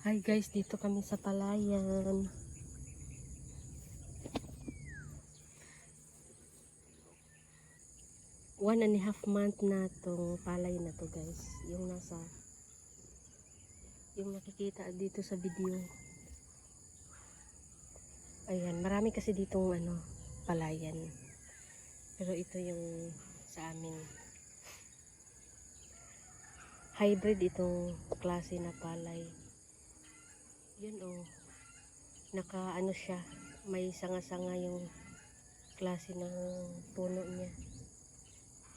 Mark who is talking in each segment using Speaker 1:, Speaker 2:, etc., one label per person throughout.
Speaker 1: Hi guys, dito kami sa Palayan. One and a half month na tong palay na to guys. Yung nasa yung nakikita dito sa video. Ayan, marami kasi ditong ano, palayan. Pero ito yung sa amin. Hybrid itong klase na palay. Yun oh. Naka ano siya, may sanga-sanga yung klase ng puno niya.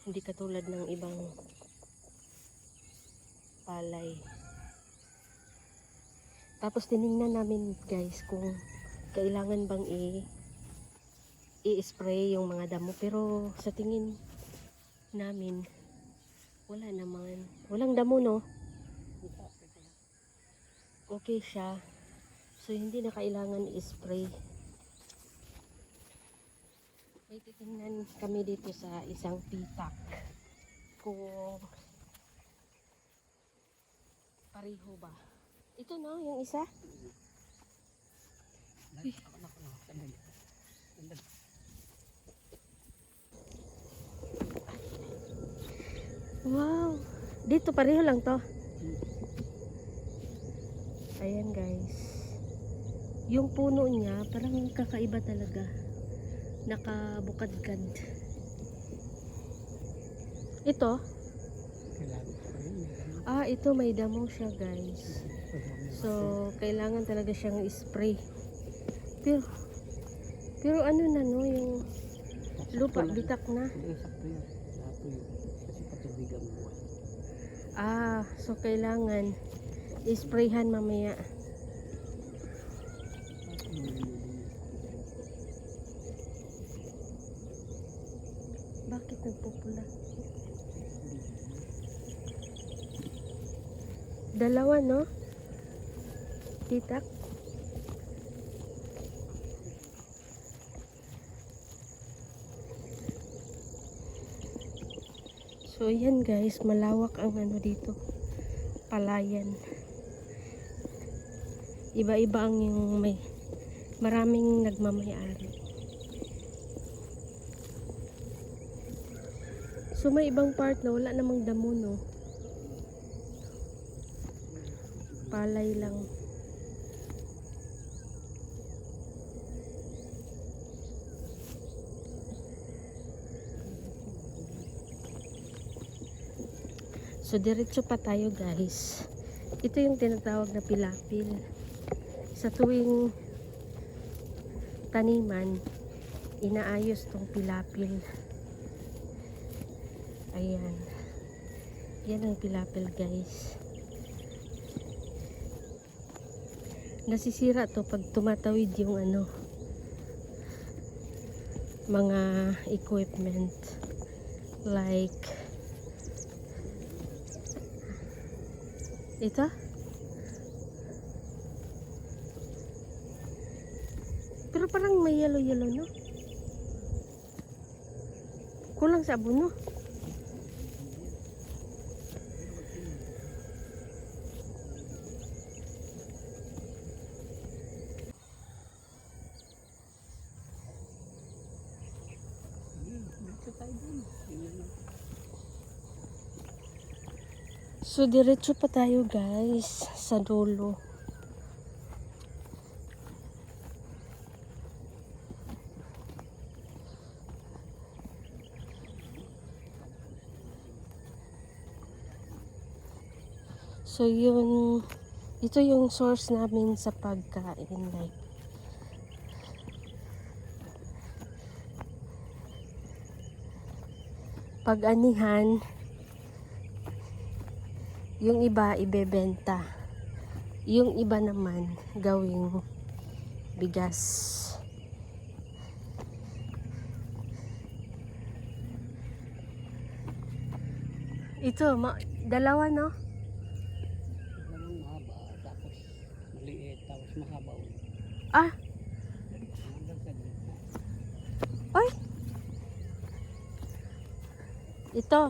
Speaker 1: Hindi katulad ng ibang palay. Tapos tiningnan namin guys kung kailangan bang i i-spray yung mga damo pero sa tingin namin wala naman. Walang damo no. Okay siya. So hindi na kailangan i-spray. May titingnan kami dito sa isang pitak. Kung pareho ba. Ito no, yung isa. Wow. Dito pareho lang to. Ayan guys. Yung puno niya parang kakaiba talaga. Nakabukadkad. Ito? Ah, ito may damo siya guys. So, kailangan talaga siyang spray. Pero, pero ano na no, yung lupa bitak na. Ah, so kailangan isprayhan mamaya. Bakit nagpupula? Dalawa, no? Titak? So, yan guys, malawak ang ano dito. Palayan. Iba-iba ang yung may maraming nagmamayari. So, may ibang part na wala namang damo, no? Palay lang. So, diretso pa tayo guys. Ito yung tinatawag na pilapil. Sa tuwing taniman, inaayos tong pilapil. Ayan. Yan ang pilapil guys. Nasisira to pag tumatawid yung ano mga equipment like ito parang may yellow yellow no kulang sa.
Speaker 2: Tingnan mo.
Speaker 1: So, diretso pa tayo guys sa dulo. So, yun, ito yung source namin sa pagkain. Like, pag-anihan, yung iba ibebenta. Yung iba naman gawing bigas. Ito, ma dalawa no? Ah. Oy. Ito.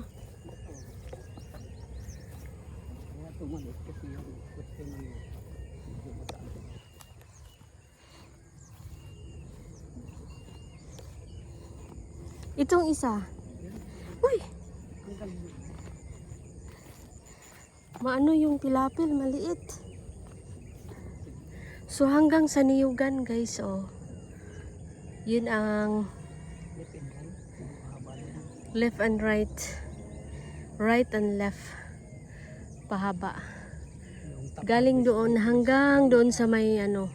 Speaker 1: Itong isa. Uy. Maano yung pilapil, maliit. So hanggang sa niyugan guys, oh. Yun ang left and right. Right and left. Pahaba. Galing doon hanggang doon sa may ano,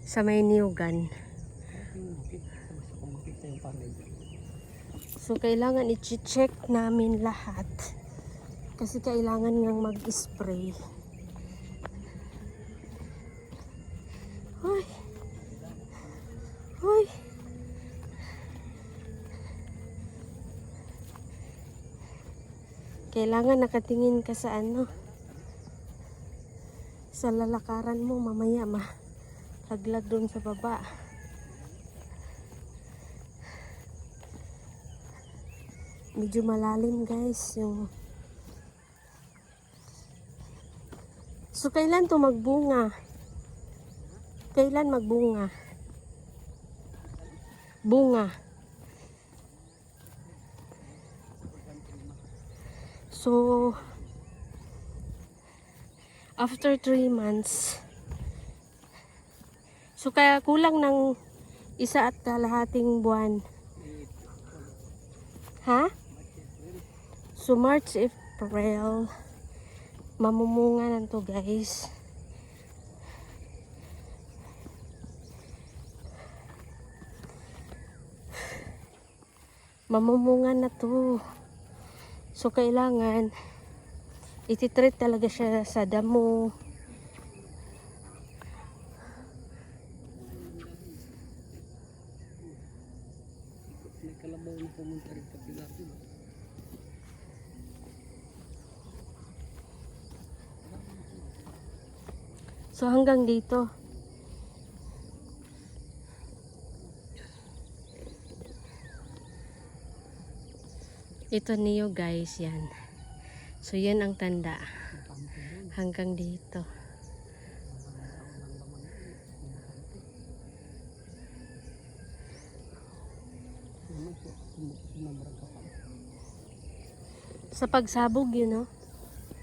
Speaker 1: sa may niyugan. So kailangan i-check namin lahat. Kasi kailangan ngang mag-spray. Kailangan nakatingin ka sa ano. Sa lalakaran mo mamaya ma. Laglag doon sa baba. Medyo malalim guys yung So kailan to magbunga? Kailan magbunga? Bunga. So after 3 months So kaya kulang ng isa at kalahating buwan. Ha? So March, April, mamumunga na to guys. Mamumunga na to. So kailangan ititreat talaga siya sa damo.
Speaker 2: May kalabaw na pumunta rin sa Pilapil.
Speaker 1: So hanggang dito. Ito niyo guys, yan. So yan ang tanda. Hanggang dito.
Speaker 2: Ano.
Speaker 1: Sa pagsabog yun, no?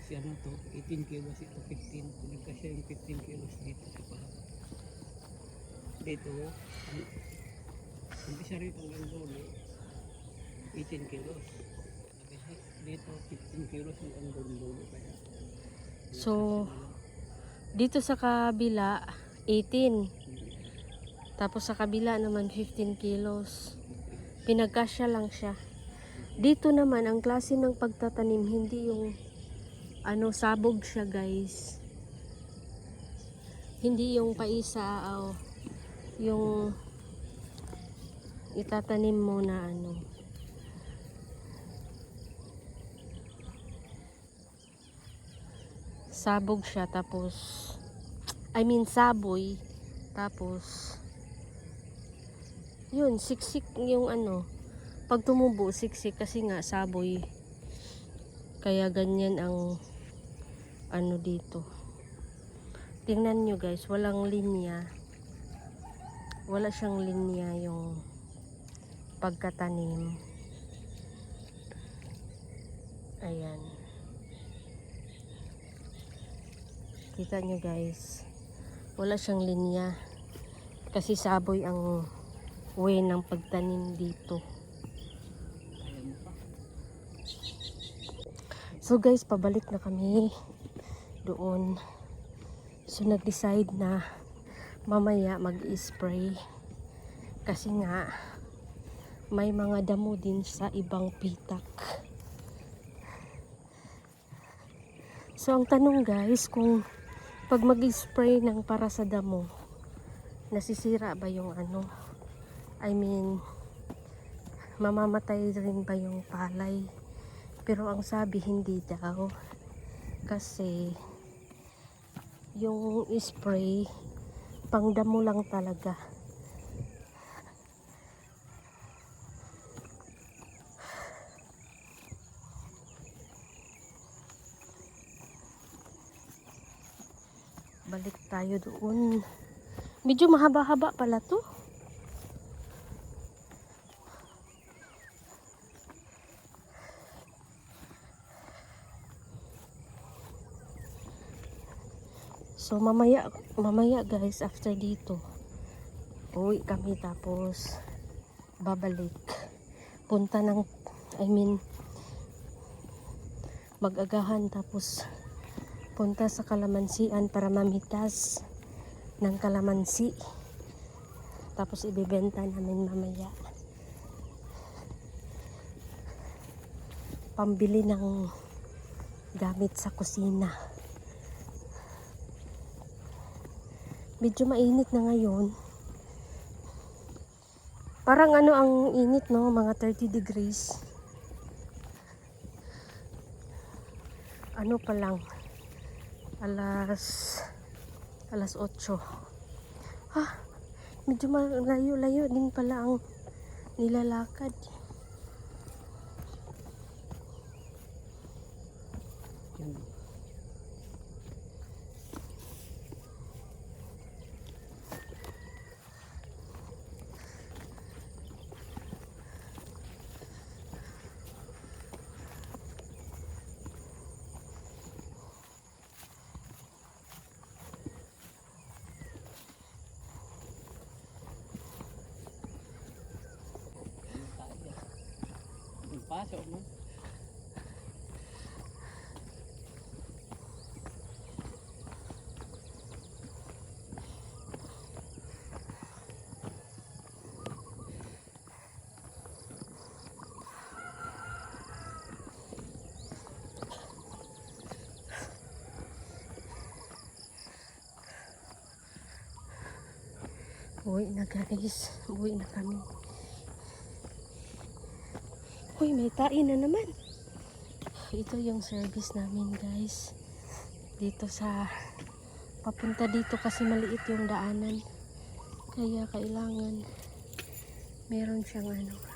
Speaker 2: Si ano to, 18 kilos ito, 15. Kunin ka siya yung 15 kilos dito sa pahaba. Dito, ang- hindi siya rito dulo. 18 kilos. Dito, 15 kilos hanggang dulo. Kaya,
Speaker 1: So, dito sa kabila, 18. Tapos sa kabila naman, 15 kilos. Pinagkasya lang siya. Dito naman, ang klase ng pagtatanim, hindi yung ano, sabog siya guys. Hindi yung paisa o yung itatanim mo na ano. Sabog siya tapos I mean saboy tapos yun siksik yung ano pag tumubo siksik kasi nga saboy. Kaya ganyan ang ano dito. Tingnan nyo guys walang linya. Wala siyang linya yung pagkatanim. Ayan kita nyo guys wala siyang linya kasi saboy ang way ng pagtanim dito. So guys, pabalik na kami doon. So nag-decide na mamaya mag-spray kasi nga may mga damo din sa ibang pitak. So ang tanong guys, kung pag mag-spray ng para sa damo, nasisira ba yung ano? I mean, mamamatay rin ba yung palay? Pero ang sabi hindi daw kasi yung spray pangdamo lang talaga. balik tayo doon. Medyo mahaba-haba pala to. So mamaya mamaya guys after dito uwi kami tapos babalik punta ng I mean magagahan tapos punta sa kalamansian para mamitas ng kalamansi. Tapos ibebenta namin mamaya. Pambili ng gamit sa kusina. Medyo mainit na ngayon. Parang ano ang init no, mga 30 degrees. Ano pa lang, alas alas 8. Ha, medyo malayo-layo din pala ang nilalakad.
Speaker 2: Pasok mo.
Speaker 1: Uwi na guys. Uwi na kami. Uy, may tain na naman. Ito yung service namin guys. Dito sa papunta dito kasi maliit yung daanan. Kaya kailangan meron siyang ano